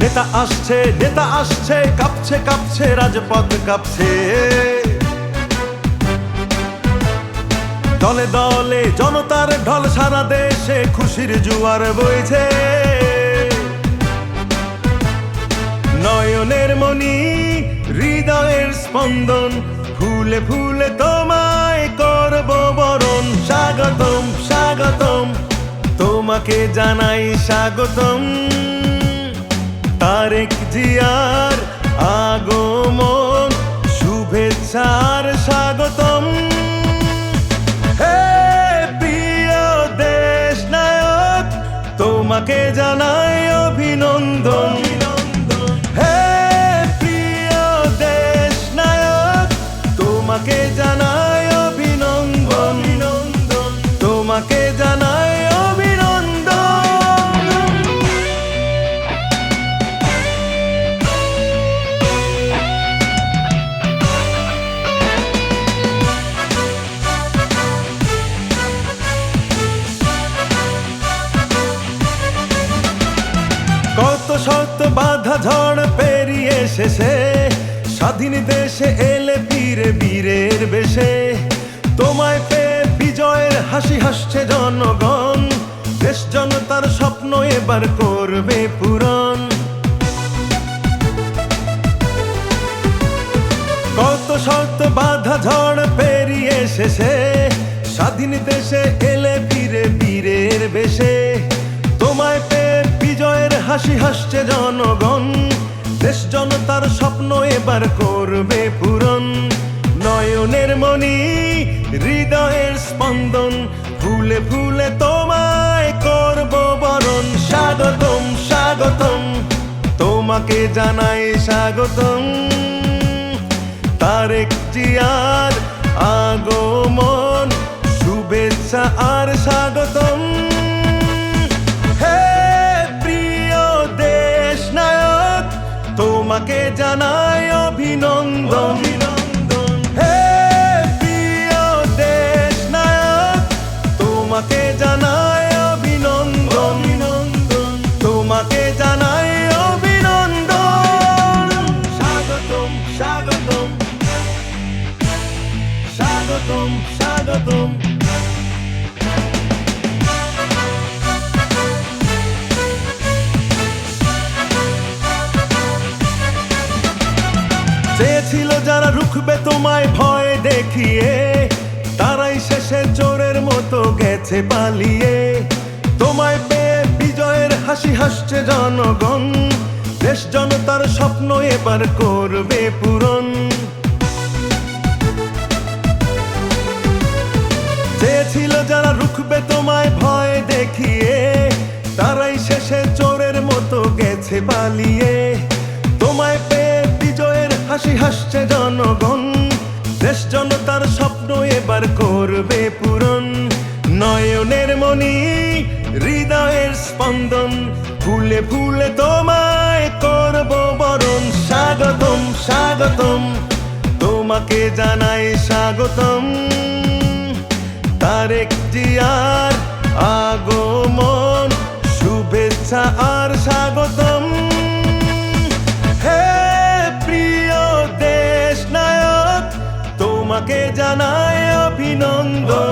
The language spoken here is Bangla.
নেতা আসছে নেতা আসছে, কাঁপছে কাঁপছে, রাজপথ কাঁপছে। দলে দলে জনতার ঢল সারা দেশে খুশির জুয়ার বইছে। নয়নের মনি হৃদয়ের স্পন্দন, ফুলে ফুলে তোমায় করব বরণ। স্বাগতম স্বাগতম, তোমাকে জানাই স্বাগতম। তারেক জিয়ার আগমন শুভেচ্ছার স্বাগতম। হে প্রিয় দেশ নায়ক তোমাকে জানাই অভিনন্দন। তোমাকে জানাই অভিনন্দন। তোমাকে জানাই কত শত বাধা ঝড় পেরিয়ে শেষে স্বাধীন দেশে এলে বীরে বীরের বেশে তোমায় পেয়ে বিজয়ের হাসি হাসছে জনগণ। দেশ জনতার স্বপ্ন এবার করবে পূরণ। কত শত বাধা ঝড় পেরিয়ে শেষে স্বাধীন দেশে এলে বীরে বীরের বেশে। তোমায় পেয়ে বিজয়ের হাসি হাসছে জনগণ। দেশ জনতার স্বপ্ন এবার করবে পূরণ। নয়নের মনি হৃদয়ের স্পন্দন, ফুলে ফুলে তোমায় করব বরণ। স্বাগতম স্বাগতম, তোমাকে জানাই স্বাগতম। তারেক জিয়ার আগমন, শুভেচ্ছা আর স্বাগতম। হে প্রিয় দেশ নায়ক তোমাকে জানাই অভিনন্দন। চেয়েছিল যারা রুখবে তোমায় ভয় দেখিয়ে, তারাই শেষে চোরের মতো গেছে পালিয়ে। তোমায় পেয়ে বিজয়ের হাসি হাসছে জনগণ, দেশ জনতার স্বপ্ন এবার করবে পূরণ। যারা রুখবে তোমায় ভয় দেখিয়ে, তারাই শেষে চোরের মতো গেছে পালিয়ে। তোমায় পেয়ে বিজয়ের হাসি হাসছে জনগণ, দেশ জনতার স্বপ্ন এবার করবে পূরণ। নয়নের মনি হৃদয়ের স্পন্দন, ফুলে ফুলে তোমায় করব বরণ। স্বাগতম স্বাগতম, তোমাকে জানাই স্বাগতম। তারেক আর আগমন শুভেচ্ছা আর স্বাগতম। হে প্রিয় দেশ নায়ক তোমাকে জানায় অভিনন্দন।